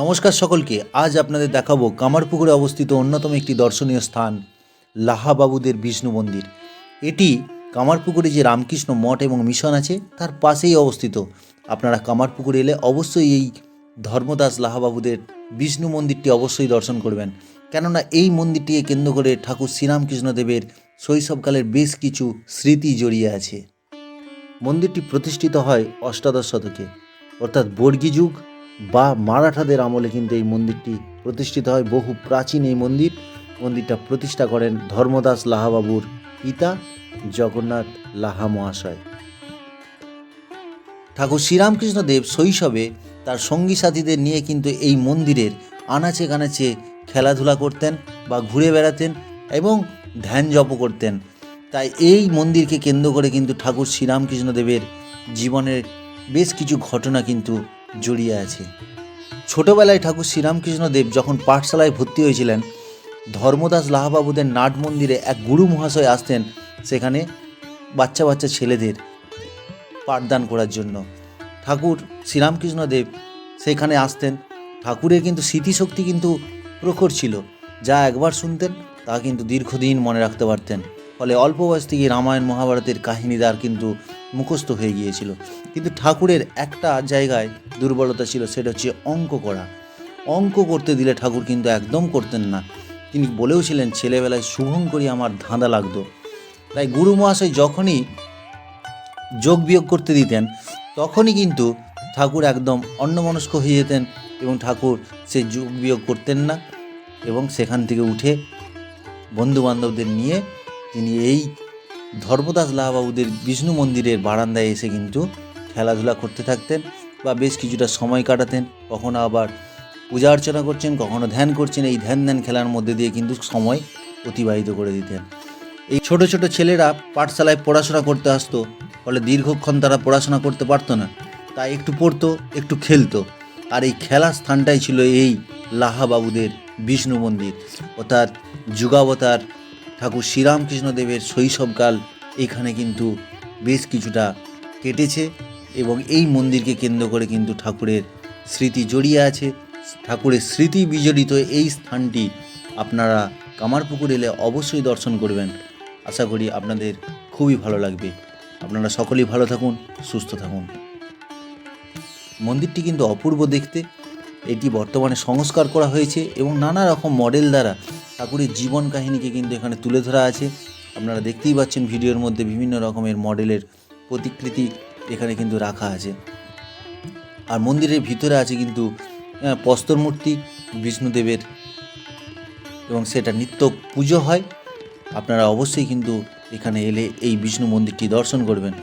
নমস্কার সকলকে, আজ আপনাদের দেখাবো কামারপুকুরে অবস্থিত অন্যতম একটি দর্শনীয় স্থান, লাহাবাবুদের বিষ্ণু মন্দির। এটি কামারপুকুরে যে রামকৃষ্ণ মঠ এবং মিশন আছে, তার পাশেই অবস্থিত। আপনারা কামারপুকুরে এলে অবশ্যই এই ধর্মদাস লাহাবাবুদের বিষ্ণু মন্দিরটি অবশ্যই দর্শন করবেন। কেননা এই মন্দিরটিকে কেন্দ্র করে ঠাকুর শ্রীরামকৃষ্ণদেবের শৈশবকালের বেশ কিছু স্মৃতি জড়িয়ে আছে। মন্দিরটি প্রতিষ্ঠিত হয় অষ্টাদশ শতকে, অর্থাৎ বর্গী যুগ বা মারাঠাদের আমলে কিন্তু এই মন্দিরটি প্রতিষ্ঠিত হয়। বহু প্রাচীন এই মন্দির, মন্দিরটা প্রতিষ্ঠা করেন ধর্মদাস লাহাবাবুর পিতা জগন্নাথ লাহা মহাশয় ঠাকুর শ্রীরামকৃষ্ণ দেব শৈশবে তার সঙ্গী সাথীদের নিয়ে কিন্তু এই মন্দিরের আনাচে কানাচে খেলাধুলা করতেন বা ঘুরে বেড়াতেন এবং ধ্যান জপ করতেন। তাই এই মন্দিরকে কেন্দ্র করে কিন্তু ঠাকুর শ্রীরামকৃষ্ণ দেবের জীবনের বেশ কিছু ঘটনা কিন্তু জড়িয়ে আছে। ছোটবেলায় ঠাকুর শ্রীরামকৃষ্ণ দেব যখন পাঠশালায় ভর্তি হয়েছিলেন, ধর্মদাস লাহাবাবুদের নাট মন্দিরে এক গুরু মহাশয় আসতেন সেখানে বাচ্চা বাচ্চা ছেলেদের পাঠদান করার জন্য। ঠাকুর শ্রীরামকৃষ্ণ দেব সেখানে আসতেন। ঠাকুরের কিন্তু স্মৃতিশক্তি কিন্তু প্রখর ছিল। যা একবার শুনতেন, তা কিন্তু দীর্ঘদিন মনে রাখতে পারতেন। ফলে অল্প বয়স থেকে রামায়ণ মহাভারতের কাহিনী তার কিন্তু মুখস্থ হয়ে গিয়েছিল। কিন্তু ঠাকুরের একটা জায়গায় দুর্বলতা ছিল, সেটা হচ্ছে অঙ্ক করা। অঙ্ক করতে দিলে ঠাকুর কিন্তু একদম করতেন না। তিনি বলেওছিলেন, ছেলেবেলায় শুভঙ্করী আমার ধাঁধা লাগতো। তাই গুরু মহাশয় যখনই যোগ বিয়োগ করতে দিতেন, তখনই কিন্তু ঠাকুর একদম অন্যমনস্ক হয়ে যেতেন এবং ঠাকুর সে যোগ বিয়োগ করতেন না। এবং সেখান থেকে উঠে বন্ধু বান্ধবদের নিয়ে তিনি এই ধর্মদাস লাহাবাবুদের বিষ্ণু মন্দিরের বারান্দায় এসে কিন্তু খেলাধুলা করতে থাকতেন বা বেশ কিছুটা সময় কাটাতেন, কখনো আবার পূজা অর্চনা করছেন, কখনো ধ্যান করছেন, এই ধ্যান ধ্যান খেলার মধ্যে দিয়ে কিন্তু সময় অতিবাহিত করে দিতেন। এই ছোট ছোট ছেলেরা পাঠশালায় পড়াশোনা করতে আসতো, ফলে দীর্ঘক্ষণ তারা পড়াশোনা করতে পারতো না। তাই একটু পড়তো, একটু খেলতো। আর এই খেলার স্থানটাই ছিল এই লাহাবাবুদের বিষ্ণু মন্দির, অর্থাৎ যুগাবতার ঠাকুর শ্রীরামকৃষ্ণ দেবের শৈশবকাল এখানে কিন্তু বেশ কিছুটা কেটেছে এবং এই মন্দিরকে কেন্দ্র করে কিন্তু ঠাকুরের স্মৃতি জড়িয়ে আছে। ঠাকুরের স্মৃতি বিজড়িত এই স্থানটি আপনারা কামারপুকুর এলে অবশ্যই দর্শন করবেন। আশা করি আপনাদের খুবই ভালো লাগবে। আপনারা সকলেই ভালো থাকুন, সুস্থ থাকুন। মন্দিরটি কিন্তু অপূর্ব দেখতে। এটি বর্তমানে সংস্কার করা হয়েছে এবং নানা রকম মডেল দ্বারা ঠাকুরের জীবন কাহিনীকে কিন্তু এখানে তুলে ধরা আছে। আপনারা দেখতেই পাচ্ছেন ভিডিওর মধ্যে বিভিন্ন রকমের মডেলের প্রতিকৃতি এখানে কিন্তু রাখা আছে। আর মন্দিরের ভিতরে আছে কিন্তু প্রস্তর মূর্তি, বিষ্ণুদেবের, এবং সেটা নিত্য পুজো হয়। আপনারা অবশ্যই কিন্তু এখানে এলে এই বিষ্ণু মন্দিরটি দর্শন করবেন।